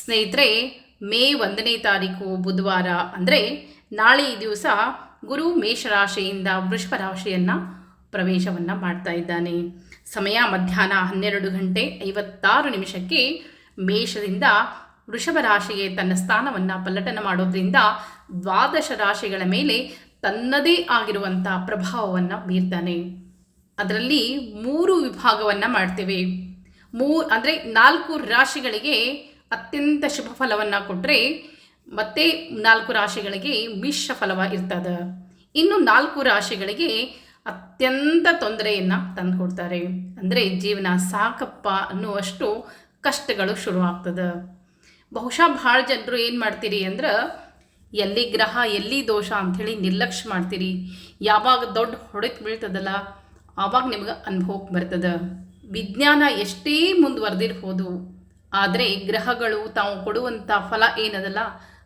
ಸ್ನೇಹಿತರೆ, ಮೇ ಒಂದನೇ ತಾರೀಕು ಬುಧವಾರ ಅಂದರೆ ನಾಳೆ ಈ ದಿವಸ ಗುರು ಮೇಷರಾಶಿಯಿಂದ ವೃಷಭ ರಾಶಿಯನ್ನು ಪ್ರವೇಶವನ್ನು ಮಾಡ್ತಾ ಇದ್ದಾನೆ. ಸಮಯ ಮಧ್ಯಾಹ್ನ ಹನ್ನೆರಡು ಗಂಟೆ ಐವತ್ತಾರು ನಿಮಿಷಕ್ಕೆ ಮೇಷದಿಂದ ವೃಷಭ ರಾಶಿಗೆ ತನ್ನ ಸ್ಥಾನವನ್ನು ಪಲ್ಲಟನ ಮಾಡೋದ್ರಿಂದ ದ್ವಾದಶ ರಾಶಿಗಳ ಮೇಲೆ ತನ್ನದೇ ಆಗಿರುವಂಥ ಪ್ರಭಾವವನ್ನು ಬೀರ್ತಾನೆ. ಅದರಲ್ಲಿ ಮೂರು ವಿಭಾಗವನ್ನು ಮಾಡ್ತೇವೆ. ಮೂ ಅಂದರೆ ನಾಲ್ಕು ರಾಶಿಗಳಿಗೆ ಅತ್ಯಂತ ಶುಭ ಫಲವನ್ನು ಕೊಟ್ಟರೆ ಮತ್ತೆ ನಾಲ್ಕು ರಾಶಿಗಳಿಗೆ ಮಿಶ್ರ ಫಲವ ಇರ್ತದೆ. ಇನ್ನು ನಾಲ್ಕು ರಾಶಿಗಳಿಗೆ ಅತ್ಯಂತ ತೊಂದರೆಯನ್ನು ತಂದುಕೊಡ್ತಾರೆ ಅಂದರೆ ಜೀವನ ಸಾಕಪ್ಪ ಅನ್ನುವಷ್ಟು ಕಷ್ಟಗಳು ಶುರುವಾಗ್ತದೆ ಬಹುಶಃ ಭಾಳ ಜನರು ಏನು ಮಾಡ್ತೀರಿ ಅಂದ್ರೆ, ಎಲ್ಲಿ ಗ್ರಹ, ಎಲ್ಲಿ ದೋಷ ಅಂಥೇಳಿ ನಿರ್ಲಕ್ಷ್ಯ ಮಾಡ್ತೀರಿ. ಯಾವಾಗ ದೊಡ್ಡ ಹೊಡೆತು ಬೀಳ್ತದಲ್ಲ, ಆವಾಗ ನಿಮ್ಗೆ ಅನುಭವಕ್ಕೆ ಬರ್ತದೆ. ವಿಜ್ಞಾನ ಎಷ್ಟೇ ಮುಂದುವರೆದಿರ್ಬೋದು ಆದರೆ ಗ್ರಹಗಳು ತಾವು ಕೊಡುವಂಥ ಫಲ ಏನದಲ್ಲ?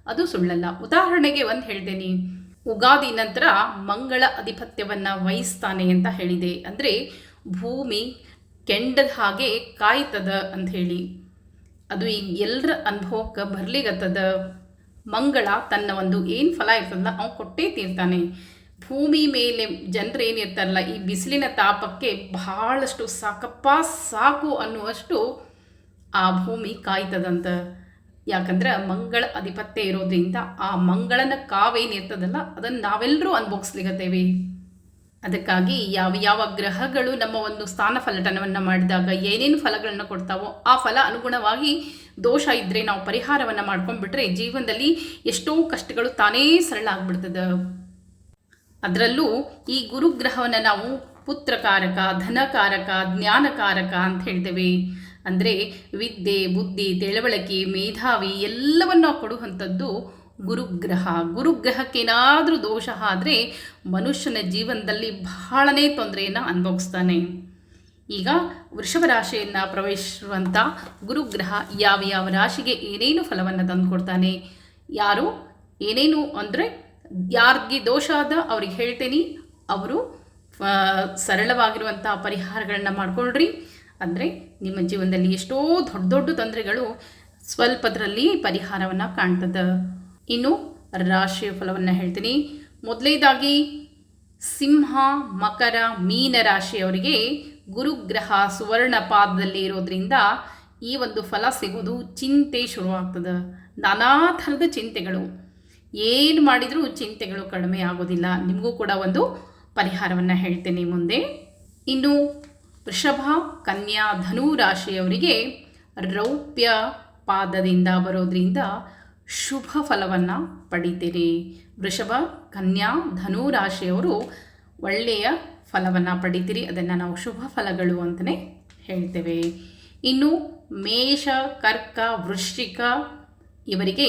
ಅದು ಸುಳ್ಳಲ್ಲ. ಉದಾಹರಣೆಗೆ ಒಂದು ಹೇಳ್ತೇನೆ. ಉಗಾದಿ ನಂತರ ಮಂಗಳ ಅಧಿಪತ್ಯವನ್ನು ವಹಿಸ್ತಾನೆ ಅಂತ ಹೇಳಿದೆ. ಅಂದರೆ ಭೂಮಿ ಕೆಂಡದ ಹಾಗೆ ಕಾಯ್ತದ ಅಂತ ಹೇಳಿ. ಅದು ಈಗ ಎಲ್ಲರ ಅನುಭವಕ್ಕೆ ಬರ್ಲಿಗತ್ತದ ಮಂಗಳ ತನ್ನ ಒಂದು ಏನು ಫಲ ಇರ್ತದಲ್ಲ ಅವನು ಕೊಟ್ಟೇ ತೀರ್ತಾನೆ. ಭೂಮಿ ಮೇಲೆ ಜನರು ಏನಿರ್ತಾರಲ್ಲ ಈ ಬಿಸಿಲಿನ ತಾಪಕ್ಕೆ ಬಹಳಷ್ಟು ಸಾಕಪ್ಪ ಸಾಕು ಅನ್ನುವಷ್ಟು ಆ ಭೂಮಿ ಕಾಯ್ತದಂತ. ಯಾಕಂದ್ರೆ ಮಂಗಳ ಅಧಿಪತ್ಯ ಇರೋದ್ರಿಂದ ಆ ಮಂಗಳನ ಕಾವೇನಿರ್ತದಲ್ಲ ಅದನ್ನು ನಾವೆಲ್ಲರೂ ಅನುಭವಿಸ್ಲಿಗತ್ತೇವೆ ಅದಕ್ಕಾಗಿ ಯಾವ ಯಾವ ಗ್ರಹಗಳು ನಮ್ಮ ಒಂದು ಸ್ಥಾನ ಫಲಟನವನ್ನು ಮಾಡಿದಾಗ ಏನೇನು ಫಲಗಳನ್ನು ಕೊಡ್ತಾವೋ ಆ ಫಲ ಅನುಗುಣವಾಗಿ ದೋಷ ಇದ್ದರೆ ನಾವು ಪರಿಹಾರವನ್ನು ಮಾಡ್ಕೊಂಡ್ಬಿಟ್ರೆ ಜೀವನದಲ್ಲಿ ಎಷ್ಟೋ ಕಷ್ಟಗಳು ತಾನೇ ಸರಳ ಆಗ್ಬಿಡ್ತದೆ. ಅದರಲ್ಲೂ ಈ ಗುರುಗ್ರಹವನ್ನು ನಾವು ಪುತ್ರಕಾರಕ, ಧನಕಾರಕ, ಜ್ಞಾನಕಾರಕ ಅಂತ ಹೇಳ್ತೇವೆ. ಅಂದರೆ ವಿದ್ಯೆ, ಬುದ್ಧಿ, ತಿಳುವಳಿಕೆ, ಮೇಧಾವಿ ಎಲ್ಲವನ್ನು ಕೊಡುವಂಥದ್ದು ಗುರುಗ್ರಹ. ಗುರುಗ್ರಹಕ್ಕೇನಾದರೂ ದೋಷ ಆದರೆ ಮನುಷ್ಯನ ಜೀವನದಲ್ಲಿ ಬಹಳನೇ ತೊಂದರೆಯನ್ನು ಅನುಭವಿಸ್ತಾನೆ. ಈಗ ವೃಷಭ ರಾಶಿಯನ್ನು ಪ್ರವೇಶಿಸುವಂಥ ಗುರುಗ್ರಹ ಯಾವ ಯಾವ ರಾಶಿಗೆ ಏನೇನು ಫಲವನ್ನು ತಂದುಕೊಡ್ತಾನೆ? ಯಾರು? ಏನೇನು ಅಂದರೆ ಯಾರಿಗೆ ದೋಷ ಆದ ಅವ್ರಿಗೆ ಹೇಳ್ತೇನೆ. ಅವರು ಸರಳವಾಗಿರುವಂಥ ಪರಿಹಾರಗಳನ್ನ ಮಾಡ್ಕೊಳ್ರಿ ಅಂದರೆ ನಿಮ್ಮ ಜೀವನದಲ್ಲಿ ಎಷ್ಟೋ ದೊಡ್ಡ ದೊಡ್ಡ ತೊಂದರೆಗಳು ಸ್ವಲ್ಪದರಲ್ಲಿ ಪರಿಹಾರವನ್ನು ಕಾಣ್ತದೆ. ಇನ್ನು ರಾಶಿಯ ಫಲವನ್ನು ಹೇಳ್ತೀನಿ. ಮೊದಲೇದಾಗಿ ಸಿಂಹ, ಮಕರ, ಮೀನ ರಾಶಿಯವರಿಗೆ ಗುರುಗ್ರಹ ಸುವರ್ಣ ಪಾದದಲ್ಲಿ ಇರೋದ್ರಿಂದ ಈ ಒಂದು ಫಲ ಸಿಗೋದು ಚಿಂತೆ ಶುರುವಾಗ್ತದೆ. ನಾನಾ ಥರದ ಚಿಂತೆಗಳು. ಏನು ಮಾಡಿದರೂ ಚಿಂತೆಗಳು ಕಡಿಮೆ ಆಗೋದಿಲ್ಲ. ನಿಮಗೂ ಕೂಡ ಒಂದು ಪರಿಹಾರವನ್ನು ಹೇಳ್ತೇನೆ ಮುಂದೆ. ಇನ್ನು ವೃಷಭ, ಕನ್ಯಾ, ಧನು ರಾಶಿಯವರಿಗೆ ರೌಪ್ಯ ಪಾದದಿಂದ ಬರೋದ್ರಿಂದ ಶುಭ ಫಲವನ್ನು ಪಡಿತೀರಿ ವೃಷಭ, ಕನ್ಯಾ, ಧನು ರಾಶಿಯವರು ಒಳ್ಳೆಯ ಫಲವನ್ನು ಪಡಿತೀರಿ. ಅದನ್ನು ನಾವು ಶುಭ ಫಲಗಳು ಅಂತಲೇ ಹೇಳ್ತೇವೆ. ಇನ್ನು ಮೇಷ, ಕರ್ಕ, ವೃಶ್ಚಿಕ ಇವರಿಗೆ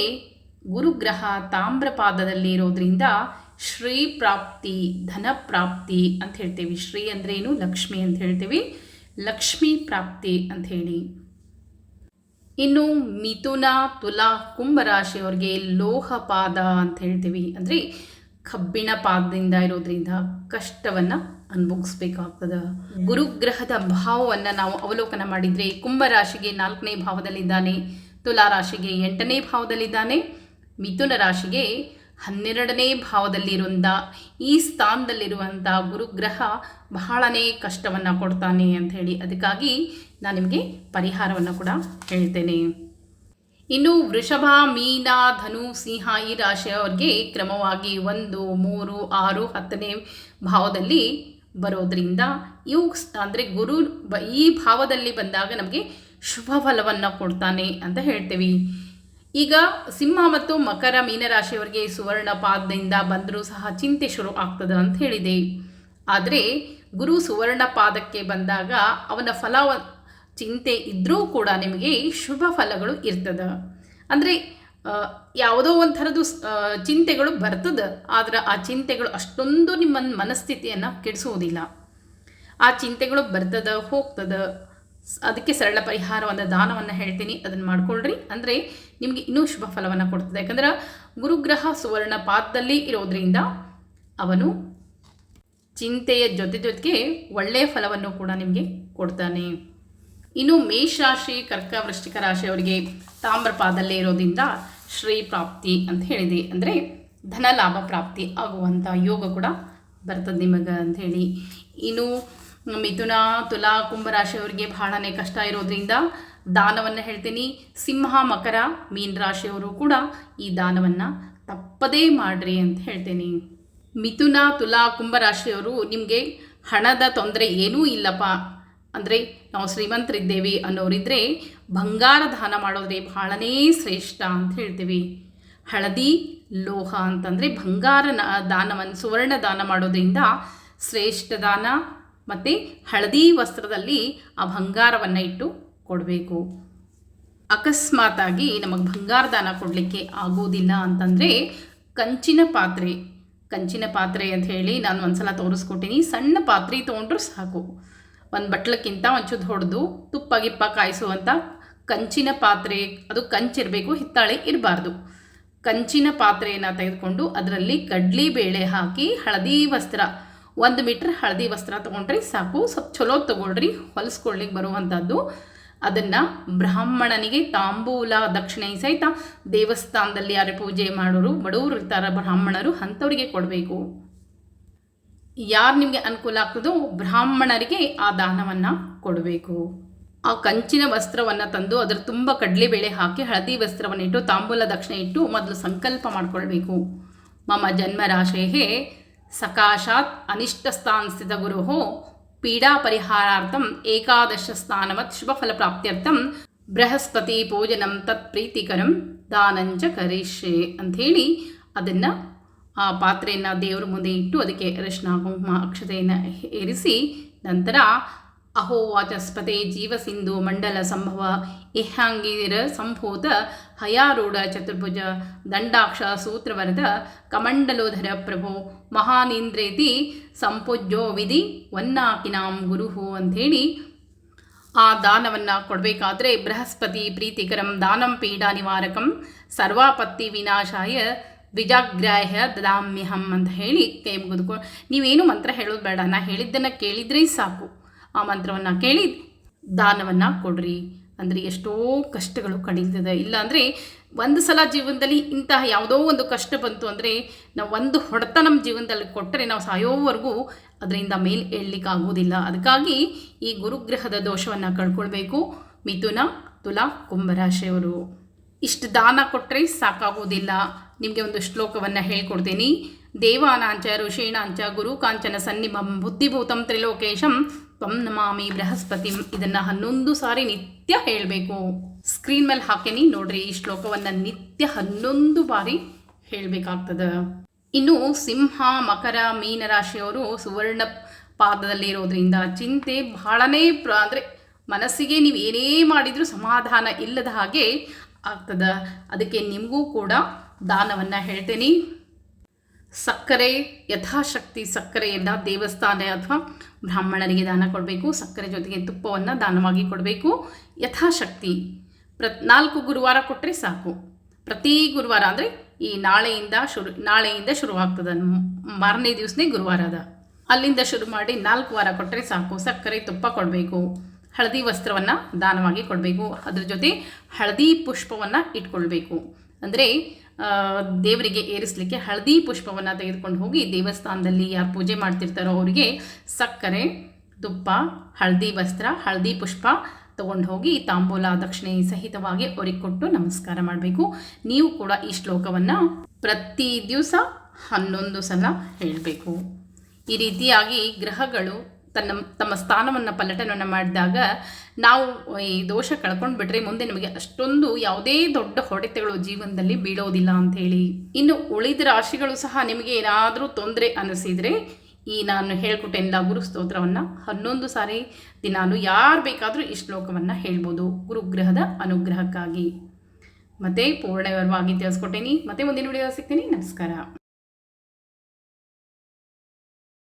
ಗುರುಗ್ರಹ ತಾಮ್ರಪಾದದಲ್ಲಿ ಇರೋದ್ರಿಂದ ಶ್ರೀ ಪ್ರಾಪ್ತಿ ಧನ ಪ್ರಾಪ್ತಿ ಅಂತ ಹೇಳ್ತೇವೆ. ಶ್ರೀ ಅಂದ್ರೆ ಏನು ಲಕ್ಷ್ಮಿ ಅಂತ ಹೇಳ್ತೇವೆ. ಲಕ್ಷ್ಮಿ ಪ್ರಾಪ್ತಿ ಅಂತ ಹೇಳಿ. ಇನ್ನು ಮಿಥುನ ತುಲಾ ಕುಂಭರಾಶಿಯವ್ರಿಗೆ ಲೋಹ ಪಾದ ಅಂತ ಹೇಳ್ತೀವಿ. ಅಂದರೆ ಕಬ್ಬಿಣ ಪಾದದಿಂದ ಇರೋದ್ರಿಂದ ಕಷ್ಟವನ್ನು ಅನುಭವಿಸ್ಬೇಕಾಗ್ತದೆ. ಗುರುಗ್ರಹದ ಭಾವವನ್ನು ನಾವು ಅವಲೋಕನ ಮಾಡಿದರೆ ಕುಂಭರಾಶಿಗೆ ನಾಲ್ಕನೇ ಭಾವದಲ್ಲಿದ್ದಾನೆ ತುಲಾ ರಾಶಿಗೆ ಎಂಟನೇ ಭಾವದಲ್ಲಿದ್ದಾನೆ ಮಿಥುನ ರಾಶಿಗೆ ಹನ್ನೆರಡನೇ ಭಾವದಲ್ಲಿರುವಂಥ, ಈ ಸ್ಥಾನದಲ್ಲಿರುವಂಥ ಗುರುಗ್ರಹ ಬಹಳನೇ ಕಷ್ಟವನ್ನು ಕೊಡ್ತಾನೆ ಅಂತ ಹೇಳಿ ಅದಕ್ಕಾಗಿ ನಾನು ನಿಮಗೆ ಪರಿಹಾರವನ್ನು ಕೂಡ ಹೇಳ್ತೇನೆ. ಇನ್ನು ವೃಷಭ, ಮೀನ, ಧನು, ಸಿಂಹ ಈ ರಾಶಿಯವರಿಗೆ ಕ್ರಮವಾಗಿ ಒಂದು, ಮೂರು, ಆರು, ಹತ್ತನೇ ಭಾವದಲ್ಲಿ ಬರೋದರಿಂದ ಇವು ಅಂದರೆ ಗುರು ಈ ಭಾವದಲ್ಲಿ ಬಂದಾಗ ನಮಗೆ ಶುಭ ಫಲವನ್ನು ಕೊಡ್ತಾನೆ ಅಂತ ಹೇಳ್ತೇವೆ. ಈಗ ಸಿಂಹ ಮತ್ತು ಮಕರ ಮೀನರಾಶಿಯವರಿಗೆ ಸುವರ್ಣ ಪಾದದಿಂದ ಬಂದರೂ ಸಹ ಚಿಂತೆ ಶುರು ಆಗ್ತದೆ ಅಂತ ಹೇಳಿದೆ. ಆದರೆ ಗುರು ಸುವರ್ಣ ಪಾದಕ್ಕೆ ಬಂದಾಗ ಅವನ ಫಲ ಚಿಂತೆ ಇದ್ದರೂ ಕೂಡ ನಿಮಗೆ ಶುಭ ಫಲಗಳು ಇರ್ತದೆ. ಅಂದರೆ ಯಾವುದೋ ಒಂಥರದ್ದು ಚಿಂತೆಗಳು ಬರ್ತದೆ, ಆದರೆ ಆ ಚಿಂತೆಗಳು ಅಷ್ಟೊಂದು ನಿಮ್ಮ ಮನಸ್ಥಿತಿಯನ್ನು ಕೆಡಿಸುವುದಿಲ್ಲ. ಆ ಚಿಂತೆಗಳು ಬರ್ತದ, ಹೋಗ್ತದೆ ಅದಕ್ಕೆ ಸರಳ ಪರಿಹಾರವನ್ನು ದಾನವನ್ನು ಹೇಳ್ತೀನಿ. ಅದನ್ನು ಮಾಡ್ಕೊಳ್ರಿ. ಅಂದರೆ ನಿಮಗೆ ಇನ್ನೂ ಶುಭ ಫಲವನ್ನು ಕೊಡ್ತದೆ. ಯಾಕಂದ್ರೆ ಗುರುಗ್ರಹ ಸುವರ್ಣ ಪಾದದಲ್ಲಿ ಇರೋದ್ರಿಂದ ಅವನು ಚಿಂತೆಯ ಜೊತೆ ಜೊತೆಗೆ ಒಳ್ಳೆಯ ಫಲವನ್ನು ಕೂಡ ನಿಮಗೆ ಕೊಡ್ತಾನೆ. ಇನ್ನು ಮೇಷರಾಶಿ ಕರ್ಕ ವೃಶ್ಚಿಕ ರಾಶಿಯವರಿಗೆ ತಾಮ್ರಪಾದಲ್ಲೇ ಇರೋದ್ರಿಂದ ಶ್ರೀ ಪ್ರಾಪ್ತಿ ಅಂತ ಹೇಳಿದೆ. ಅಂದರೆ ಧನ ಲಾಭ ಪ್ರಾಪ್ತಿ ಆಗುವಂಥ ಯೋಗ ಕೂಡ ಬರ್ತದೆ ನಿಮಗೆ ಅಂತ ಹೇಳಿ. ಇನ್ನು ಮಿಥುನ, ತುಲಾ, ಕುಂಭರಾಶಿಯವರಿಗೆ ಬಹಳನೇ ಕಷ್ಟ ಇರೋದ್ರಿಂದ ದಾನವನ್ನು ಹೇಳ್ತೀನಿ. ಸಿಂಹ, ಮಕರ, ಮೀನ ರಾಶಿಯವರು ಕೂಡ ಈ ದಾನವನ್ನು ತಪ್ಪದೇ ಮಾಡ್ರಿ ಅಂತ ಹೇಳ್ತೀನಿ. ಮಿಥುನ, ತುಲಾ, ಕುಂಭರಾಶಿಯವರು ನಿಮಗೆ ಹಣದ ತೊಂದರೆ ಏನೂ ಇಲ್ಲಪ್ಪ. ಅಂದರೆ ನಾವು ಶ್ರೀಮಂತರಿದ್ದೇವೆ ಅನ್ನೋರಿದ್ದರೆ ಬಂಗಾರ ದಾನ ಮಾಡೋದ್ರೆ ಬಹಳನೇ ಶ್ರೇಷ್ಠ ಅಂತ ಹೇಳ್ತೀವಿ. ಹಳದಿ, ಲೋಹ ಅಂತಂದರೆ ಬಂಗಾರ ದಾನವನ್ನು ಸುವರ್ಣ ದಾನ ಮಾಡೋದ್ರಿಂದ ಶ್ರೇಷ್ಠ ದಾನ ಮತ್ತು ಹಳದಿ ವಸ್ತ್ರದಲ್ಲಿ ಆ ಬಂಗಾರವನ್ನು ಇಟ್ಟು ಕೊಡಬೇಕು. ಅಕಸ್ಮಾತಾಗಿ ನಮಗೆ ಬಂಗಾರ ದಾನ ಕೊಡಲಿಕ್ಕೆ ಆಗೋದಿಲ್ಲ ಅಂತಂದರೆ ಕಂಚಿನ ಪಾತ್ರೆ. ಕಂಚಿನ ಪಾತ್ರೆ ಅಂತ ಹೇಳಿ ನಾನು ಒಂದ್ಸಲ ತೋರಿಸ್ಕೊಟ್ಟಿನಿ. ಸಣ್ಣ ಪಾತ್ರೆ ತೊಗೊಂಡ್ರೆ ಸಾಕು. ಒಂದು ಬಟ್ಲಕ್ಕಿಂತ ಒಂಚೂರು ಹೊಡೆದು ತುಪ್ಪ ಗಿಪ್ಪ ಕಾಯಿಸುವಂಥ ಕಂಚಿನ ಪಾತ್ರೆ. ಅದು ಕಂಚಿರಬೇಕು ಹಿತ್ತಾಳೆ ಇರಬಾರ್ದು. ಕಂಚಿನ ಪಾತ್ರೆಯನ್ನು ತೆಗೆದುಕೊಂಡು ಅದರಲ್ಲಿ ಕಡ್ಲಿ ಬೇಳೆ ಹಾಕಿ ಹಳದಿ ವಸ್ತ್ರ ಒಂದು ಮೀಟ್ರ್ ಹಳದಿ ವಸ್ತ್ರ ತೊಗೊಂಡ್ರಿ ಸಾಕು. ಸ್ವಲ್ಪ ಚಲೋ ತೊಗೊಳ್ರಿ ಹೊಲಿಸ್ಕೊಳ್ಳಿಕ್ಕೆ ಬರುವಂಥದ್ದು ಅದನ್ನು ಬ್ರಾಹ್ಮಣನಿಗೆ ತಾಂಬೂಲ ದಕ್ಷಿಣೆ ಸಹಿತ ದೇವಸ್ಥಾನದಲ್ಲಿ ಯಾರು ಪೂಜೆ ಮಾಡೋರು, ಬಡವರು ಇರ್ತಾರೆ, ಬ್ರಾಹ್ಮಣರು ಅಂಥವ್ರಿಗೆ ಕೊಡಬೇಕು. ಯಾರು ನಿಮಗೆ ಅನುಕೂಲ ಆಗ್ತದೋ ಬ್ರಾಹ್ಮಣರಿಗೆ ಆ ದಾನವನ್ನು ಕೊಡಬೇಕು. ಆ ಕಂಚಿನ ವಸ್ತ್ರವನ್ನು ತಂದು ಅದರ ತುಂಬ ಕಡಲೆಬೇಳೆ ಹಾಕಿ ಹಳದಿ ವಸ್ತ್ರವನ್ನು ಇಟ್ಟು, ತಾಂಬೂಲ ದಕ್ಷಿಣೆ ಇಟ್ಟು ಮೊದಲು ಸಂಕಲ್ಪ ಮಾಡಿಕೊಳ್ಬೇಕು. ಮಮ ಜನ್ಮ ರಾಶೇ ಸಕಾಶಾತ್ ಅನಿಷ್ಟಸ್ಥಾನ ಸ್ಥಿತ ಗುರು ಪೀಡಾ ಪರಿಹಾರಾರ್ಥಂ ಏಕಾದಶ ಸ್ಥಾನವತ್ ಶುಭಫಲ ಪ್ರಾಪ್ತ್ಯರ್ಥಂ ಬೃಹಸ್ಪತಿ ಪೂಜನಂ ತತ್ ಪ್ರೀತಿಕರಂ ದಾನಂಚ ಕರಿಷ್ಯೆ ಅಂಥೇಳಿ ಅದನ್ನು ಆ ಪಾತ್ರೆಯನ್ನು ದೇವರ ಮುಂದೆ ಇಟ್ಟು ಅದಕ್ಕೆ ಅರಿಶಿನ ಕುಂಕುಮ ಅಕ್ಷತೆಯನ್ನು ಏರಿಸಿ ನಂತರ ಅಹೋ ವಾಚಸ್ಪತೆ ಜೀವಸಿಂಧು ಮಂಡಲ ಸಂಭವ ಇಹಾಂಗೀರ ಸಂಭೂತ ಹಯಾರೂಢ ಚತುರ್ಭುಜ ದಂಡಾಕ್ಷ ಸೂತ್ರವರದ ಕಮಂಡಲೋಧರ ಪ್ರಭು ಮಹಾನೀಂದ್ರೇತಿ ಸಂಪೂಜ್ಯೋ ವಿಧಿ ವನ್ನಾಕಿನಾಂ ಗುರುಹು ಅಂಥೇಳಿ ಆ ದಾನವನ್ನು ಕೊಡಬೇಕಾದ್ರೆ ಬೃಹಸ್ಪತಿ ಪ್ರೀತಿಕರಂ ದಾನಂ ಪೀಡಾ ನಿವಾರಕಂ ಸರ್ವಾಪತ್ತಿ ವಿನಾಶಾಯ ದ್ವಿಜಾಗ್ರಾಹ್ಯ ದದಾಮ್ಯಹಂ ಅಂತ ಹೇಳಿ ಕೈ ಮುಗಿದುಕೊ ನೀವೇನು ಮಂತ್ರ ಹೇಳೋದು ಬೇಡ, ನಾ ಹೇಳಿದ್ದನ್ನು ಕೇಳಿದ್ರೆ ಸಾಕು. ಆ ಮಂತ್ರವನ್ನು ಕೇಳಿ ದಾನವನ್ನು ಕೊಡ್ರಿ. ಅಂದರೆ ಎಷ್ಟೋ ಕಷ್ಟಗಳು ಕಳೀತದೆ ಇಲ್ಲಾಂದರೆ ಒಂದು ಸಲ ಜೀವನದಲ್ಲಿ ಇಂತಹ ಯಾವುದೋ ಒಂದು ಕಷ್ಟ ಬಂತು ಅಂದರೆ ನಾವು ಒಂದು ಹೊಡೆತ ನಮ್ಮ ಜೀವನದಲ್ಲಿ ಕೊಟ್ಟರೆ ನಾವು ಸಾಯೋವರೆಗೂ ಅದರಿಂದ ಮೇಲೆ ಏಳಲಿಕ್ಕೆ ಆಗೋದಿಲ್ಲ ಅದಕ್ಕಾಗಿ ಈ ಗುರುಗ್ರಹದ ದೋಷವನ್ನು ಕಳ್ಕೊಳ್ಬೇಕು. ಮಿಥುನ, ತುಲಾ, ಕುಂಭರಾಶಿಯವರು. ಇಷ್ಟು ದಾನ ಕೊಟ್ಟರೆ ಸಾಕಾಗೋದಿಲ್ಲ ನಿಮಗೆ ಒಂದು ಶ್ಲೋಕವನ್ನು ಹೇಳ್ಕೊಡ್ತೀನಿ. ದೇವಾನಾಂಚ ಋಷೀಣಾಂಚ ಗುರು ಕಾಂಚನ ಸನ್ನಿಮಂ ಬುದ್ಧಿಭೂತಂ ತ್ರಿಲೋಕೇಶಂ ತ್ವಂ ನಮಾಮಿ ಬೃಹಸ್ಪತಿ. ಇದನ್ನು ಹನ್ನೊಂದು ಸಾರಿ ನಿತ್ಯ ಹೇಳಬೇಕು. ಸ್ಕ್ರೀನ್ ಮೇಲೆ ಹಾಕೇನಿ ನೋಡ್ರಿ, ಈ ಶ್ಲೋಕವನ್ನು ನಿತ್ಯ ಹನ್ನೊಂದು ಬಾರಿ ಹೇಳಬೇಕಾಗ್ತದೆ. ಇನ್ನು ಸಿಂಹ, ಮಕರ, ಮೀನರಾಶಿಯವರು ಸುವರ್ಣ ಪಾದದಲ್ಲಿ ಇರೋದ್ರಿಂದ ಚಿಂತೆ ಬಹಳನೇ ಪ್ರ, ಅಂದರೆ ಮನಸ್ಸಿಗೆ ನೀವು ಏನೇ ಮಾಡಿದರೂ ಸಮಾಧಾನ ಇಲ್ಲದ ಹಾಗೆ ಆಗ್ತದೆ. ಅದಕ್ಕೆ ನಿಮಗೂ ಕೂಡ ದಾನವನ್ನು ಹೇಳ್ತೇನೆ. ಸಕ್ಕರೆ, ಯಥಾಶಕ್ತಿ ಸಕ್ಕರೆಯನ್ನು ದೇವಸ್ಥಾನ ಅಥವಾ ಬ್ರಾಹ್ಮಣರಿಗೆ ದಾನ ಕೊಡಬೇಕು, ಸಕ್ಕರೆ ಜೊತೆಗೆ ತುಪ್ಪವನ್ನು ದಾನವಾಗಿ ಕೊಡಬೇಕು. ಯಥಾಶಕ್ತಿ. ಪ್ರತ್ ನಾಲ್ಕು ಗುರುವಾರ ಕೊಟ್ಟರೆ ಸಾಕು. ಪ್ರತಿ ಗುರುವಾರ ಅಂದರೆ ಈ ನಾಳೆಯಿಂದ ಶುರು, ನಾಳೆಯಿಂದ ಶುರುವಾಗ್ತದೆ. ಮಾರನೇ ದಿವಸನೇ ಗುರುವಾರ ಅದ. ಅಲ್ಲಿಂದ ಶುರು ಮಾಡಿ ನಾಲ್ಕು ವಾರ ಕೊಟ್ಟರೆ ಸಾಕು. ಸಕ್ಕರೆ, ತುಪ್ಪ ಕೊಡಬೇಕು. ಹಳದಿ ವಸ್ತ್ರವನ್ನು ದಾನವಾಗಿ ಕೊಡಬೇಕು. ಅದ್ರ ಜೊತೆ ಹಳದಿ ಪುಷ್ಪವನ್ನು ಇಟ್ಕೊಳ್ಬೇಕು. ಅಂದರೆ ದೇವರಿಗೆ ಏರಿಸಲಿಕ್ಕೆ ಹಳದಿ ಪುಷ್ಪವನ್ನು ತೆಗೆದುಕೊಂಡು ಹೋಗಿ ದೇವಸ್ಥಾನದಲ್ಲಿ ಯಾರು ಪೂಜೆ ಮಾಡ್ತಿರ್ತಾರೋ ಅವರಿಗೆ ಸಕ್ಕರೆ, ತುಪ್ಪ, ಹಳದಿ ವಸ್ತ್ರ, ಹಳದಿ ಪುಷ್ಪ ತಗೊಂಡು ಹೋಗಿ ತಾಂಬೂಲ ದಕ್ಷಿಣೆ ಸಹಿತವಾಗಿ ಅವ್ರಿಗೆ ಕೊಟ್ಟು ನಮಸ್ಕಾರ ಮಾಡಬೇಕು. ನೀವು ಕೂಡ ಈ ಶ್ಲೋಕವನ್ನು ಪ್ರತಿ ದಿವಸ ಹನ್ನೊಂದು ಸಲ ಹೇಳಬೇಕು. ಈ ರೀತಿಯಾಗಿ ಗ್ರಹಗಳು ತನ್ನ, ತಮ್ಮ ಸ್ಥಾನವನ್ನು ಪಲ್ಲಟನವನ್ನು ಮಾಡಿದಾಗ ನಾವು ಈ ದೋಷ ಕಳ್ಕೊಂಡು ಬಿಟ್ರೆ ಮುಂದೆ ನಮಗೆ ಅಷ್ಟೊಂದು ಯಾವುದೇ ದೊಡ್ಡ ಹೊಡೆತಗಳು ಜೀವನದಲ್ಲಿ ಬೀಳೋದಿಲ್ಲ ಅಂಥೇಳಿ ಇನ್ನು ಉಳಿದ ರಾಶಿಗಳು ಸಹ ನಿಮಗೆ ಏನಾದರೂ ತೊಂದರೆ ಅನಿಸಿದರೆ ಈ ನಾನು ಹೇಳ್ಕೊಟ್ಟೆಲ್ಲ ಗುರು ಸ್ತೋತ್ರವನ್ನು ಹನ್ನೊಂದು ಸಾರಿ ದಿನಾನು ಯಾರು ಬೇಕಾದರೂ ಈ ಶ್ಲೋಕವನ್ನು ಹೇಳ್ಬೋದು. ಗುರುಗ್ರಹದ ಅನುಗ್ರಹಕ್ಕಾಗಿ. ಮತ್ತೆ ಪೂರ್ಣವಾಗಿ ತಿಳಿಸ್ಕೊಟ್ಟೇನಿ. ಮತ್ತೆ ಮುಂದಿನ ವಿಡಿಯೋ ಸಿಗ್ತೀನಿ. ನಮಸ್ಕಾರ.